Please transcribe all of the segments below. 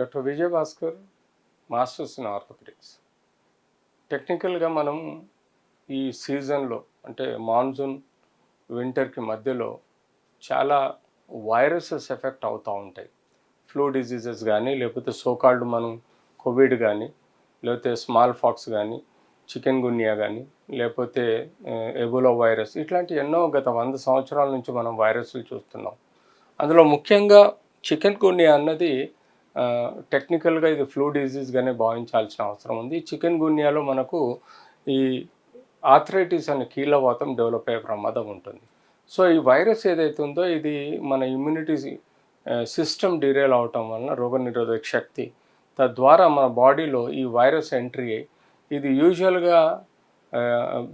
Doctor Vijayabhaskar masters in orthopaedics. టెక్నికల్గా మనం ఈ సీజన్లో అంటే మాన్సూన్ వింటర్కి మధ్యలో చాలా వైరసెస్ ఎఫెక్ట్ అవుతూ ఉంటాయి. ఫ్లూ డిజీజెస్ కానీ లేకపోతే సోకాల్డ్ మనం కోవిడ్ కానీ లేకపోతే స్మాల్ ఫాక్స్ కానీ చికెన్ గున్యా కానీ లేకపోతే ఎబోలో వైరస్ ఇట్లాంటి ఎన్నో గత వంద సంవత్సరాల నుంచి మనం వైరస్లు చూస్తున్నాం. అందులో ముఖ్యంగా చికెన్ గున్యా అన్నది టెక్నికల్గా ఇది ఫ్లూ డిజీజ్గానే భావించాల్సిన అవసరం ఉంది. చికెన్ గున్యాలో మనకు ఈ ఆథరైటిస్ అనే కీళ్ళవాతం డెవలప్ అయ్యే ప్రమాదం ఉంటుంది. సో ఈ వైరస్ ఏదైతే ఉందో ఇది మన ఇమ్యూనిటీ సిస్టమ్ డిరేల్ అవటం వలన రోగనిరోధక శక్తి తద్వారా మన బాడీలో ఈ వైరస్ ఎంట్రీ అయ్యి ఇది యూజువల్గా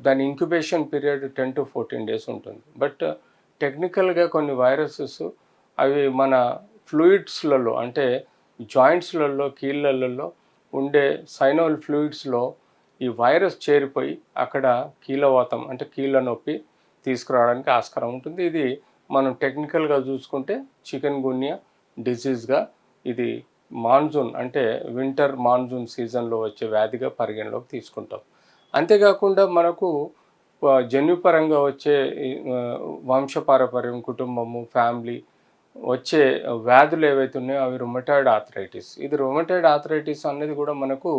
దాని incubation period ten to fourteen days ఉంటుంది. బట్ టెక్నికల్గా కొన్ని వైరసెస్ అవి మన ఫ్లూయిడ్స్లలో అంటే జాయింట్స్లలో కీళ్ళలలో ఉండే సైనోల్ ఫ్లూయిడ్స్లో ఈ వైరస్ చేరిపోయి అక్కడ కీలవాతం అంటే కీళ్ళ నొప్పి తీసుకురావడానికి ఆస్కారం ఉంటుంది. ఇది మనం టెక్నికల్గా చూసుకుంటే చికెన్ గున్యా డిసీజ్గా ఇది మాన్సూన్ అంటే వింటర్ మాన్సూన్ సీజన్లో వచ్చే వ్యాధిగా పరిగణలోకి తీసుకుంటాం. అంతేకాకుండా మనకు జన్యుపరంగా వచ్చే వంశపారపర్యం కుటుంబము ఫ్యామిలీ వచ్చే వ్యాధులు ఏవైతే ఉన్నాయో అవి రొమటాయిడ్ ఆథరైటిస్ ఇది రొమటాయిడ్ ఆథరైటిస్ అనేది కూడా మనకు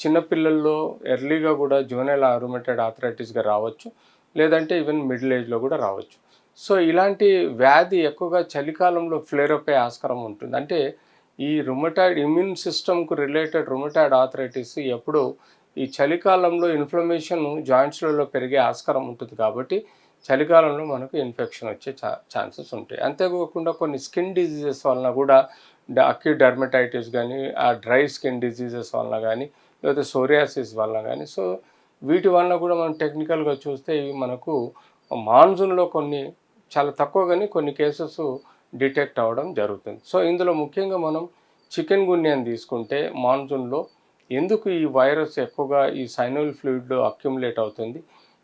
చిన్నపిల్లల్లో ఎర్లీగా కూడా జూనైల్ రొమటాయిడ్ ఆథరైటిస్గా రావచ్చు. లేదంటే ఈవెన్ మిడిల్ ఏజ్లో కూడా రావచ్చు. సో ఇలాంటి వ్యాధి ఎక్కువగా చలికాలంలో ఫ్లేరప్ అయ్యే ఆస్కారం ఉంటుంది. అంటే ఈ రుమటాయిడ్ ఇమ్యూన్ సిస్టమ్కు రిలేటెడ్ రుమటాయిడ్ ఆథరైటిస్ ఎప్పుడు ఈ చలికాలంలో ఇన్ఫ్లమేషన్ జాయింట్స్లలో పెరిగే ఆస్కారం ఉంటుంది కాబట్టి చలికాలంలో మనకు ఇన్ఫెక్షన్ వచ్చే ఛాన్సెస్ ఉంటాయి. అంతేకాకుండా కొన్ని స్కిన్ డిజీజెస్ వలన కూడా అక్యూట్ డర్మటైటిస్ కానీ ఆ డ్రై స్కిన్ డిజీజెస్ వలన కానీ లేకపోతే సోరియాసిస్ వలన కానీ సో వీటి వలన కూడా మనం టెక్నికల్గా చూస్తే ఇవి మనకు మాన్సూన్లో కొన్ని చాలా తక్కువ కానీ కొన్ని కేసెస్ డిటెక్ట్ అవ్వడం జరుగుతుంది. సో ఇందులో ముఖ్యంగా మనం చికెన్ గున్యాన్ని తీసుకుంటే మాన్సూన్లో ఎందుకు ఈ వైరస్ ఎక్కువగా ఈ సైనోల్ ఫ్లూయిడ్లో అక్యుములేట్ అవుతుంది?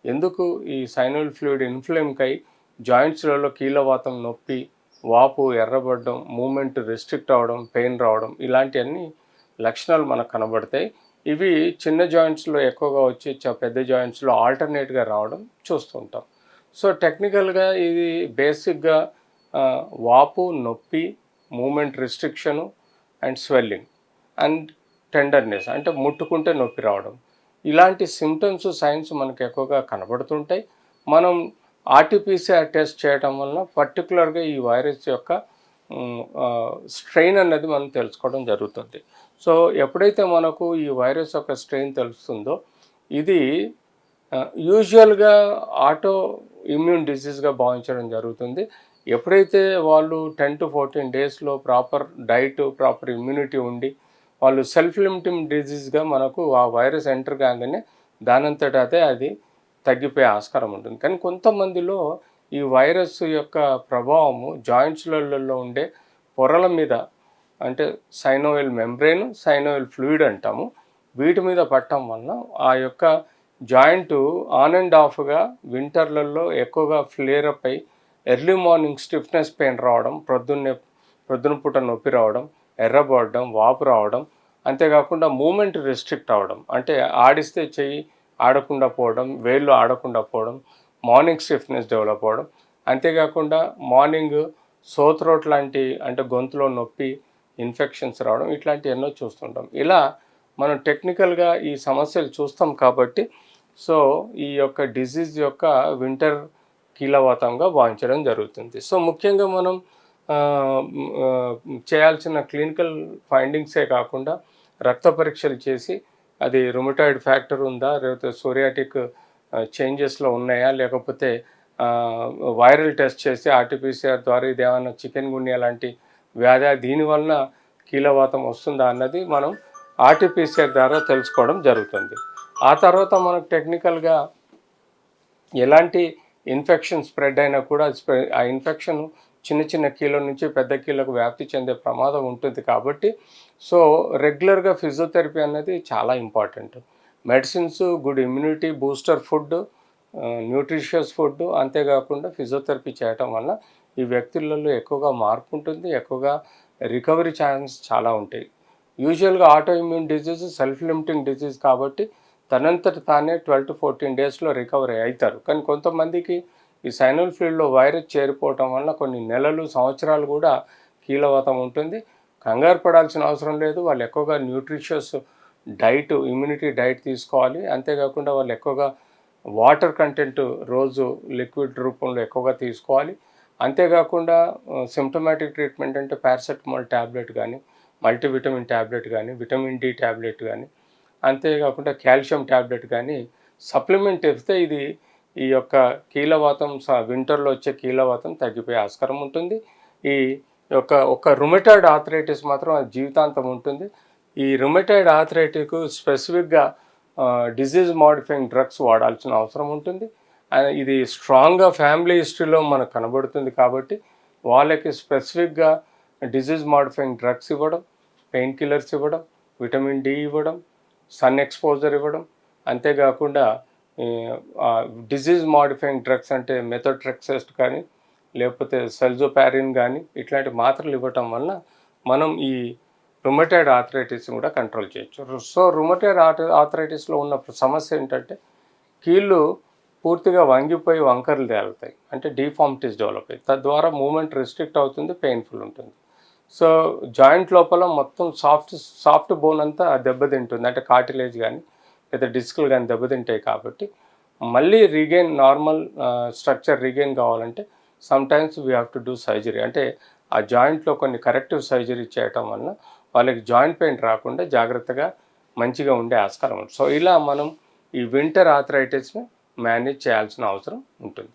ఎందుకు ఈ సైనల్ ఫ్లూయిడ్ ఇన్ఫ్లేమ్కై జాయింట్స్లలో కీలవాతం నొప్పి వాపు ఎర్రబడడం మూమెంట్ రెస్ట్రిక్ట్ అవడం పెయిన్ రావడం ఇలాంటివన్నీ లక్షణాలు మనకు కనబడతాయి. ఇవి చిన్న జాయింట్స్లో ఎక్కువగా వచ్చి చ- పెద్ద జాయింట్స్లో ఆల్టర్నేట్గా రావడం చూస్తుంటాం. సో టెక్నికల్గా ఇది బేసిక్గా వాపు నొప్పి movement restriction and swelling and tenderness అంటే ముట్టుకుంటే నొప్పి రావడం. ఇలాంటి సిమ్టమ్స్ సైన్స్ మనకు ఎక్కువగా కనబడుతుంటాయి. మనం ఆర్టీపీసీఆర్ టెస్ట్ చేయడం వలన పర్టికులర్గా ఈ వైరస్ యొక్క స్ట్రెయిన్ అనేది మనం తెలుసుకోవడం జరుగుతుంది. సో ఎప్పుడైతే మనకు ఈ వైరస్ యొక్క స్ట్రెయిన్ తెలుస్తుందో ఇది యూజువల్గా ఆటో ఇమ్యూన్ డిసీజ్గా భావించడం జరుగుతుంది. ఎప్పుడైతే వాళ్ళు టెన్ టు ఫోర్టీన్ డేస్లో ప్రాపర్ డైట్ ప్రాపర్ ఇమ్యూనిటీ ఉండి వాళ్ళు సెల్ఫ్ లిమిటింగ్ డిజీజ్గా మనకు ఆ వైరస్ ఎంటర్ కాగానే దానంతట అదే అది తగ్గిపోయే ఆస్కారం ఉంటుంది. కానీ కొంతమందిలో ఈ వైరస్ యొక్క ప్రభావము జాయింట్స్లలో ఉండే పొరల మీద అంటే సైనోయిల్ మెంబ్రెయిన్ సైనోయిల్ ఫ్లూయిడ్ అంటాము వీటి మీద పట్టడం వలన ఆ యొక్క జాయింట్ ఆన్ అండ్ ఆఫ్గా వింటర్లలో ఎక్కువగా ఫ్లేరప్ అప్ అయి ఎర్లీ మార్నింగ్ స్టిఫ్నెస్ పెయిన్ రావడం ప్రొద్దున్నే ప్రొద్దున పూట నొప్పి రావడం ఎర్రబడడం వాపు రావడం అంతేకాకుండా మూమెంట్ రెస్ట్రిక్ట్ అవ్వడం. అంటే ఆడిస్తే చెయ్యి ఆడకుండా పోవడం వేళ్ళు ఆడకుండా పోవడం మార్నింగ్ స్టిఫ్నెస్ డెవలప్ అవ్వడం. అంతేకాకుండా మార్నింగ్ సోత్రోట్ లాంటి అంటే గొంతులో నొప్పి ఇన్ఫెక్షన్స్ రావడం ఇట్లాంటి ఎన్నో చూస్తుంటాం. ఇలా మనం టెక్నికల్గా ఈ సమస్యలు చూస్తాం కాబట్టి సో ఈ యొక్క డిసీజ్ యొక్క వింటర్ కీలవాతంగా భావించడం జరుగుతుంది. సో ముఖ్యంగా మనం చేయాల్సిన క్లినికల్ ఫైండింగ్సే కాకుండా రక్త పరీక్షలు చేసి అది రుమటాయిడ్ ఫ్యాక్టర్ ఉందా లేకపోతే సోరియాటిక్ చేంజెస్లో ఉన్నాయా లేకపోతే వైరల్ టెస్ట్ చేసి ఆర్టీపీసీఆర్ ద్వారా ఇది ఏమైనా చికెన్ గుండె లాంటి వ్యాధి దీనివలన కీలవాతం వస్తుందా అన్నది మనం ఆర్టీపీసీఆర్ ద్వారా తెలుసుకోవడం జరుగుతుంది. ఆ తర్వాత మనకు టెక్నికల్గా ఎలాంటి ఇన్ఫెక్షన్ స్ప్రెడ్ అయినా కూడా స్ప్రె- ఆ ఇన్ఫెక్షన్ చిన్న చిన్న కీళ్ళ నుంచి పెద్ద కీళ్ళకు వ్యాప్తి చెందే ప్రమాదం ఉంటుంది కాబట్టి సో రెగ్యులర్గా ఫిజియోథెరపీ అనేది చాలా important. Medicines good immunity booster food nutritious food అంతేకాకుండా ఫిజియోథెరపీ చేయటం వల్ల ఈ వ్యక్తులలో ఎక్కువగా మార్పు ఉంటుంది ఎక్కువగా రికవరీ ఛాన్స్ చాలా ఉంటాయి. యూజువల్గా auto immune disease self limiting disease కాబట్టి తనంతట తానే ట్వెల్వ్ టు ఫోర్టీన్ డేస్లో రికవరీ అవుతారు. కానీ కొంతమందికి ఈ సైనల్ ఫీల్డ్లో వైరస్ చేరిపోవటం వల్ల కొన్ని నెలలు సంవత్సరాలు కూడా కీలవతం ఉంటుంది. కంగారు పడాల్సిన అవసరం లేదు. వాళ్ళు ఎక్కువగా న్యూట్రిషియస్ డైట్ ఇమ్యూనిటీ డైట్ తీసుకోవాలి. అంతేకాకుండా వాళ్ళు ఎక్కువగా వాటర్ కంటెంట్ రోజు లిక్విడ్ రూపంలో ఎక్కువగా తీసుకోవాలి. అంతేకాకుండా సిమ్టమాటిక్ ట్రీట్మెంట్ అంటే పారాసెటమాల్ ట్యాబ్లెట్ కానీ మల్టీవిటమిన్ ట్యాబ్లెట్ కానీ విటమిన్ డి ట్యాబ్లెట్ కానీ అంతేకాకుండా కాల్షియం ట్యాబ్లెట్ కానీ సప్లిమెంట్ ఇస్తే ఇది ఈ యొక్క కీలవాతం వింటర్లో వచ్చే కీలవాతం తగ్గిపోయే ఆస్కారం ఉంటుంది. ఈ యొక్క ఒక రుమెటైడ్ ఆథరైటిస్ మాత్రం జీవితాంతం ఉంటుంది. ఈ రుమెటైడ్ ఆథరైటిక్ స్పెసిఫిక్గా డిజీజ్ మాడిఫైయింగ్ డ్రగ్స్ వాడాల్సిన అవసరం ఉంటుంది. ఇది స్ట్రాంగ్గా ఫ్యామిలీ హిస్టరీలో మనకు కనబడుతుంది కాబట్టి వాళ్ళకి స్పెసిఫిక్గా డిజీజ్ మాడిఫైయింగ్ డ్రగ్స్ ఇవ్వడం పెయిన్ కిల్లర్స్ ఇవ్వడం విటమిన్ డి ఇవ్వడం సన్ ఎక్స్పోజర్ ఇవ్వడం అంతేకాకుండా డిజీజ్ మాడిఫైయింగ్ డ్రగ్స్ అంటే మెథోట్రెక్సెస్ట్ కానీ లేకపోతే సెల్జోపారిన్ కానీ ఇట్లాంటి మాత్రలు ఇవ్వటం వల్ల మనం ఈ రుమటైడ్ ఆథరైటిస్ని కూడా కంట్రోల్ చేయొచ్చు. సో రుమటైడ్ ఆథరైటిస్లో ఉన్న సమస్య ఏంటంటే కీళ్ళు పూర్తిగా వంగిపోయి వంకరలు తేలుతాయి. అంటే డీఫార్మిటీస్ డెవలప్ అవుతాయి. తద్వారా మూమెంట్ రెస్ట్రిక్ట్ అవుతుంది పెయిన్ఫుల్ ఉంటుంది. సో జాయింట్ లోపల మొత్తం సాఫ్ట్ సాఫ్ట్ బోన్ అంతా దెబ్బతింటుంది. అంటే కార్టిలేజ్ కానీ లేదా డిస్కులు కానీ దెబ్బతింటాయి కాబట్టి మళ్ళీ రీగైన్ నార్మల్ స్ట్రక్చర్ రీగైన్ కావాలంటే sometimes we have to do surgery అంటే ఆ జాయింట్లో కొన్ని కరెక్టివ్ సర్జరీ చేయటం వలన వాళ్ళకి జాయింట్ పెయిన్ రాకుండా జాగ్రత్తగా మంచిగా ఉండే ఆస్కారం ఉంటుంది సో ఇలా మనం ఈ వింటర్ ఆథరైటిస్ని మేనేజ్ చేయాల్సిన అవసరం ఉంటుంది.